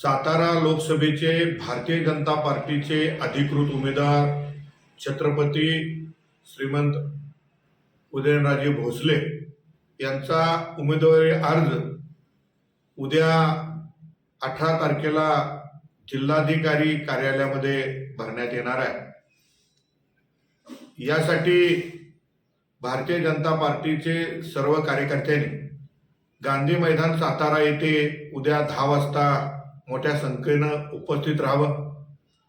सातारा लोकसभेचे भारतीय जनता पार्टीचे अधिकृत उमेदवार छत्रपती श्रीमंत उदयनराजे भोसले यांचा उमेदवारी अर्ज उद्या अठरा तारखेला जिल्हाधिकारी कार्यालयामध्ये भरण्यात येणार आहे. यासाठी भारतीय जनता पार्टीचे सर्व कार्यकर्त्यांनी गांधी मैदान सातारा येथे उद्या दहा वाजता मोठ्या संख्येनं उपस्थित राहावं.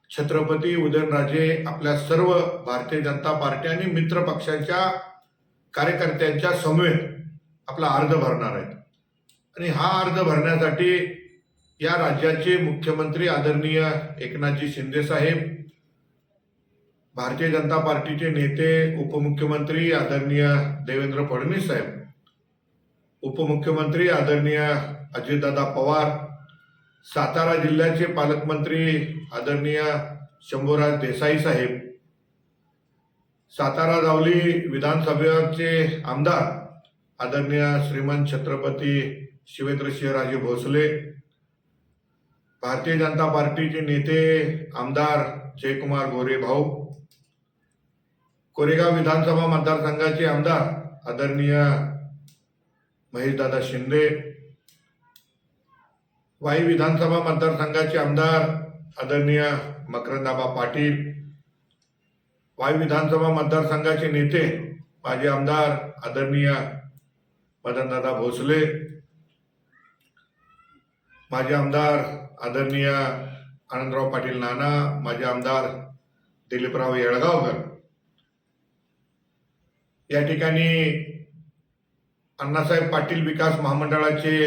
छत्रपती उदयनराजे आपल्या सर्व भारतीय जनता पार्टी आणि मित्र पक्षाच्या कार्यकर्त्यांच्या समवेत आपला अर्ज भरणार आहेत. आणि हा अर्ज भरण्यासाठी या राज्याचे मुख्यमंत्री आदरणीय एकनाथजी शिंदे साहेब भारतीय जनता पार्टीचे नेते उपमुख्यमंत्री आदरणीय देवेंद्र फडणवीस साहेब उपमुख्यमंत्री आदरणीय अजितदादा पवार सातारा जिल्ह्याचे पालकमंत्री आदरणीय शंभूराज देसाई साहेब सातारा जावली विधानसभेचे आमदार आदरणीय श्रीमंत छत्रपती शिवेंद्रसिंहराजे भोसले भारतीय जनता पार्टीचे नेते आमदार जयकुमार गोरे भाऊ कोरेगाव विधानसभा मतदारसंघाचे आमदार आदरणीय महेशदादा शिंदे वाई विधानसभा मतदारसंघाचे आमदार आदरणीय मकरंदाबा पाटील वाई विधानसभा मतदारसंघाचे नेते माजी आमदार आदरणीय मदनदादा भोसले माजी आमदार आदरणीय आनंदराव पाटील नाना माजी आमदार दिलीपराव येळगावकर. या ठिकाणी अण्णासाहेब पाटील विकास महामंडळाचे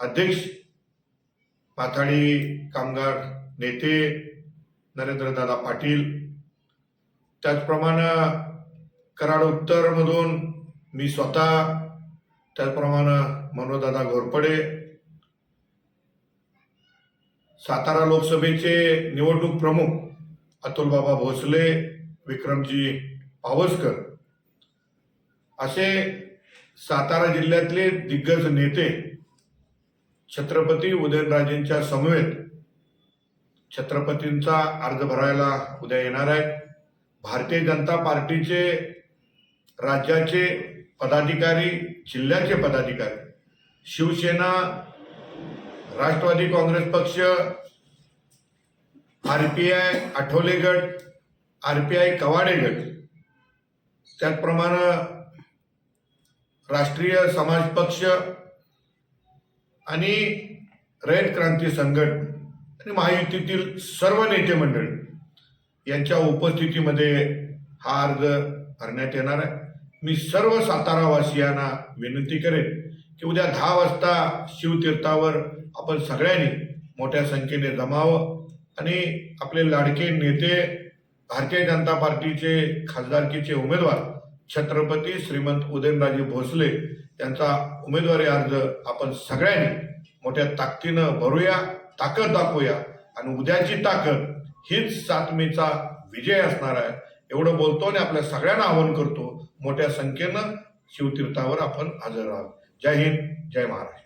अध्यक्ष पाथाडी कामगार नेते नरेंद्रदादा पाटील. त्याचप्रमाणे कराड उत्तरमधून मी स्वतः त्याचप्रमाणे मनोजदादा घोरपडे. सातारा लोकसभेचे निवडणूक प्रमुख अतुलबाबा भोसले विक्रमजी पावसकर. असे सातारा जिल्ह्यातले दिग्गज नेते छत्रपती उदयनराजेंच्या समवेत छत्रपतींचा अर्ज भरायला उद्या येणार आहे. भारतीय जनता पार्टीचे राज्याचे पदाधिकारी जिल्ह्याचे पदाधिकारी शिवसेना राष्ट्रवादी काँग्रेस पक्ष आर पी आय आठवले गट आर पी आय कवाडे गट त्याचप्रमाणे राष्ट्रीय समाज पक्ष आणि रयत क्रांती संघट आणि महायुतीतील सर्व नेते मंडळी यांच्या उपस्थितीमध्ये हा अर्ज भरण्यात येणार आहे. मी सर्व सातारावासियांना विनंती करेन की उद्या दहा वाजता शिवतीर्थावर आपण सगळ्यांनी मोठ्या संख्येने जमावं आणि आपले लाडके नेते भारतीय जनता पार्टीचे खासदारकीचे उमेदवार छत्रपती श्रीमंत उदयनराजे भोसले यांचा उमेदवारी अर्ज आपण सगळ्यांनी मोठ्या ताकदीनं भरूया ताकद दाखवूया आणि उद्याची ताकद हीच सात मेचा विजय असणार आहे. एवढं बोलतो आणि आपल्या सगळ्यांना आवाहन करतो मोठ्या संख्येनं शिवतीर्थावर आपण हजर राहावं. जय हिंद जय महाराष्ट्र.